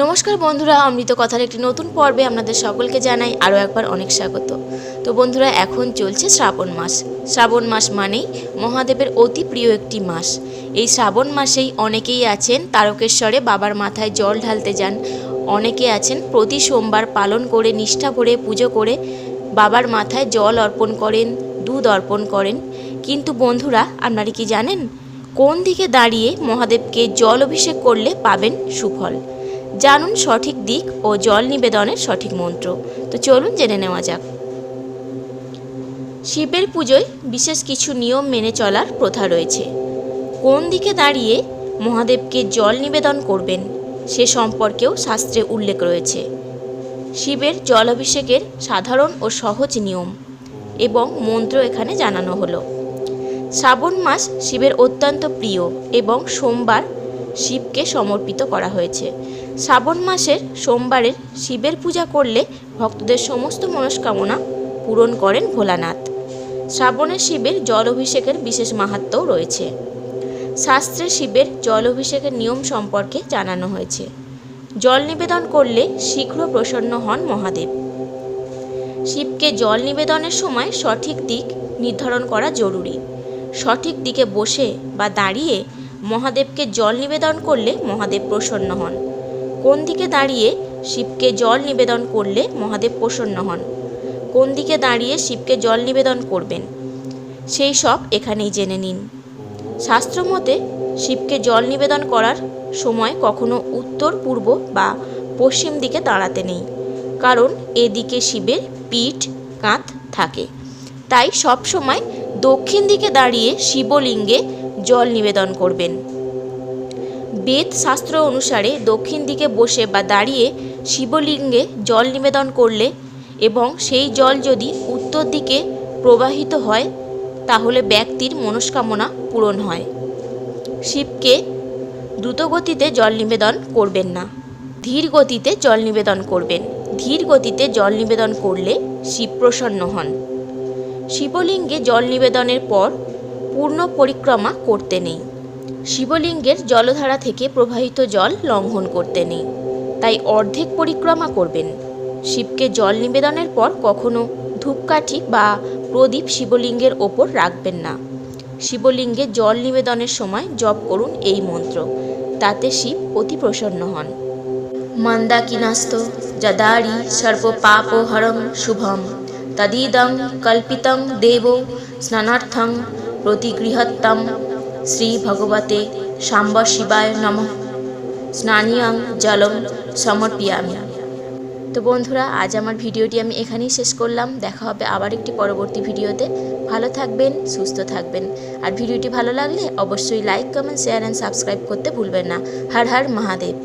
নমস্কার বন্ধুরা, অমৃত কথার একটি নতুন পর্বে আপনাদের সকলকে জানাই আরও একবার অনেক স্বাগত। তো বন্ধুরা, এখন চলছে শ্রাবণ মাস। শ্রাবণ মাস মানেই মহাদেবের অতি প্রিয় একটি মাস। এই শ্রাবণ মাসেই অনেকেই আছেন তারকেশ্বরে বাবার মাথায় জল ঢালতে যান। অনেকে আছেন প্রতি সোমবার পালন করে, নিষ্ঠা ভরে পুজো করে বাবার মাথায় জল অর্পণ করেন, দুধ অর্পণ করেন। কিন্তু বন্ধুরা, আপনারা কি জানেন? কোন দিকে দাঁড়িয়ে মহাদেবকে জল অভিষেক করলে পাবেন সুফল? জানুন সঠিক দিক ও জল নিবেদনের সঠিক মন্ত্র। তো চলুন জেনে নেওয়া যাক। শিবের পুজোয় বিশেষ কিছু নিয়ম মেনে চলার প্রথা রয়েছে। কোন দিকে দাঁড়িয়ে মহাদেবকে জল নিবেদন করবেন সে সম্পর্কেও শাস্ত্রে উল্লেখ রয়েছে। শিবের জল অভিষেকের সাধারণ ও সহজ নিয়ম এবং মন্ত্র এখানে জানানো হলো। শ্রাবণ মাস শিবের অত্যন্ত প্রিয় এবং সোমবার শিবকে সমর্পিত করা হয়েছে। শ্রাবণ মাসের সোমবারের শিবের পূজা করলে ভক্তদের সমস্ত মনস্কামনা পূরণ করেন ভোলানাথ। শ্রাবণের শিবের জল অভিষেকের বিশেষ মাহাত্ম্যও রয়েছে। শাস্ত্রে শিবের জল অভিষেকের নিয়ম সম্পর্কে জানানো হয়েছে। জল নিবেদন করলে শীঘ্র প্রসন্ন হন মহাদেব। শিবকে জল নিবেদনের সময় সঠিক দিক নির্ধারণ করা জরুরি। সঠিক দিকে বসে বা দাঁড়িয়ে মহাদেবকে জল নিবেদন করলে মহাদেব প্রসন্ন হন। কোন দিকে দাঁড়িয়ে শিবকে জল নিবেদন করলে মহাদেব প্রসন্ন হন? কোন দিকে দাঁড়িয়ে শিবকে জল নিবেদন করবেন? সেই সব এখানেই জেনে নিন। শাস্ত্রমতে শিবকে জল নিবেদন করার সময় কখনো উত্তর, পূর্ব বা পশ্চিম দিকে দাঁড়াতে নেই। কারণ এদিকে শিবের পিঠ, কাঁধ থাকে। তাই সব সময় দক্ষিণ দিকে দাঁড়িয়ে শিবলিঙ্গে জল নিবেদন করবেন। বেদ শাস্ত্র অনুসারে দক্ষিণ দিকে বসে বা দাঁড়িয়ে শিবলিঙ্গে জল নিবেদন করলে এবং সেই জল যদি উত্তর দিকে প্রবাহিত হয়, তাহলে ব্যক্তির মনস্কামনা পূরণ হয়। শিবকে দ্রুতগতিতে জল নিবেদন করবেন না। ধীর গতিতে জল নিবেদন করবেন। ধীর গতিতে জল নিবেদন করলে শিব প্রসন্ন হন। শিবলিঙ্গে জল নিবেদনের পর পূর্ণ পরিক্রমা করতে নেই। শিবলিঙ্গের জলধারা থেকে প্রবাহিত জল লঙ্ঘন করতে নেই। তাই অর্ধেক পরিক্রমা করবেন। শিবকে জল নিবেদনের পর কখনো ধূপকাঠি বা প্রদীপ শিবলিঙ্গের ওপর রাখবেন না। শিবলিঙ্গে জল নিবেদনের সময় জপ করুন এই মন্ত্র, তাতে শিব অতি প্রসন্ন হন। মন্দাকিনাস্ত যদারি সর্বপাপহরং শুভম, তদিদং কল্পিতং দেব স্নানার্থং প্রতিগৃহত্তম শ্রী ভগবতে সাম্ব শিবায় নম। স্নানীয়ং জলম সমর্পিয়ামি। তো বন্ধুরা, আজ আমার ভিডিওটি আমি এখানেই শেষ করলাম। দেখা হবে আবার একটি পরবর্তী ভিডিওতে। ভালো থাকবেন, সুস্থ থাকবেন। আর ভিডিওটি ভালো লাগলে অবশ্যই like comment share and subscribe করতে ভুলবেন না। হর হর মহাদেব।